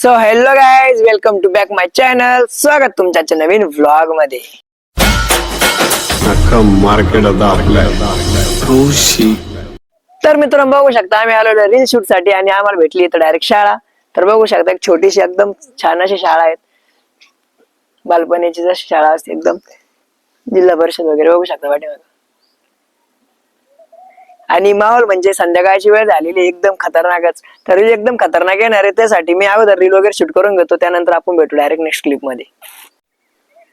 So hello guys welcome to back my channel स्वागत तुमच्या नवीन व्लॉगमध्ये market तर मित्रांनो बघू शकता आम्ही आलो रील शूटसाठी आणि आम्हाला भेटली इथं डायरेक्ट शाळा. तर बघू शकता एक छोटीशी एकदम छान अशी शाळा आहेत बालपणीची जशी शाळा असते एकदम जिल्हा परिषद वगैरे बघू शकता पाठीमागं. आणि माहोल म्हणजे संध्याकाळची वेळ झालेली एकदम खतरनाकच. तर एकदम खतरनाक येणार आहे त्यासाठी मी अगोदर रील वगैरे शूट करून घेतो त्यानंतर आपण भेटू डायरेक्ट नेक्स्ट क्लिपमध्ये.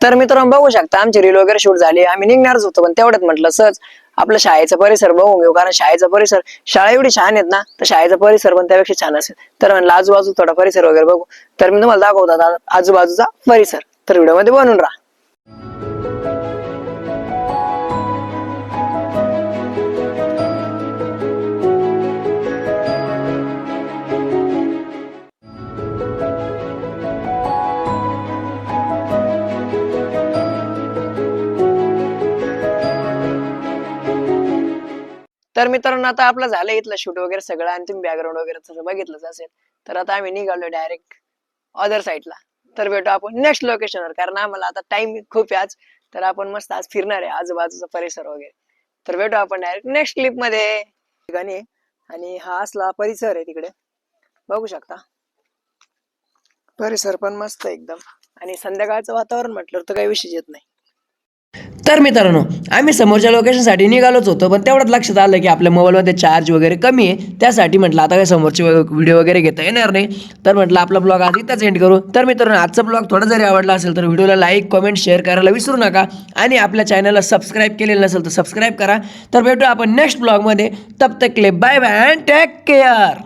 तर मित्रांनो बघू शकता आमची रील वगैरे शूट झाली आम्ही निघणारच होतो पण तेवढ्यात म्हटलं सहज आपलं शाळेचा परिसर बघून घेऊ कारण शाळेचा परिसर शाळा एवढी छान आहेत ना तर शाळेचा परिसर पण त्यापेक्षा छान असेल. तर म्हणलं आजूबाजू थोडा परिसर वगैरे बघू. तर मी तुम्हाला दाखवतो आजूबाजूचा परिसर. तर व्हिडिओमध्ये बनून राहा. तर मित्रांनो आता आपलं झालं इथलं शूट वगैरे सगळं आणि तुम्ही बॅकग्राऊंड वगैरे तसं बघितलंच असेल. तर आता आम्ही निघालो डायरेक्ट अदर साईडला तर भेटू आपण नेक्स्ट लोकेशनवर कारण आम्हाला आता टाइम खूप आहे आज. तर आपण मस्त आज फिरणार आहे आजूबाजूचा परिसर वगैरे. तर भेटू आपण डायरेक्ट नेक्स्ट क्लिपमध्ये. ठिकाणी आणि हा असला परिसर आहे तिकडे. बघू शकता. परिसर पण मस्त आहे एकदम. आणि संध्याकाळचं वातावरण म्हटलं तर काही विशेष येत नाही. तर मित्रांनो आम्ही समोरच्या लोकेशनसाठी निघालोच होतो पण तेवढंच लक्षात आलं की आपल्या मोबाईलमध्ये चार्ज वगैरे कमी आहे. त्यासाठी म्हटलं आता काय समोरचे व्हिडिओ वगैरे घेता येणार नाही. तर म्हटलं आपला ब्लॉग आज इथंच एंड करू. तर मित्रांनो आजचा ब्लॉग थोडा जरी आवडला असेल तर व्हिडिओला लाईक कमेंट शेअर करायला विसरू नका. आणि आपल्या चॅनलला सबस्क्राईब केलेलं नसेल तर सबस्क्राईब करा. तर भेटू आपण नेक्स्ट ब्लॉगमध्ये तब तकले bye bye and take care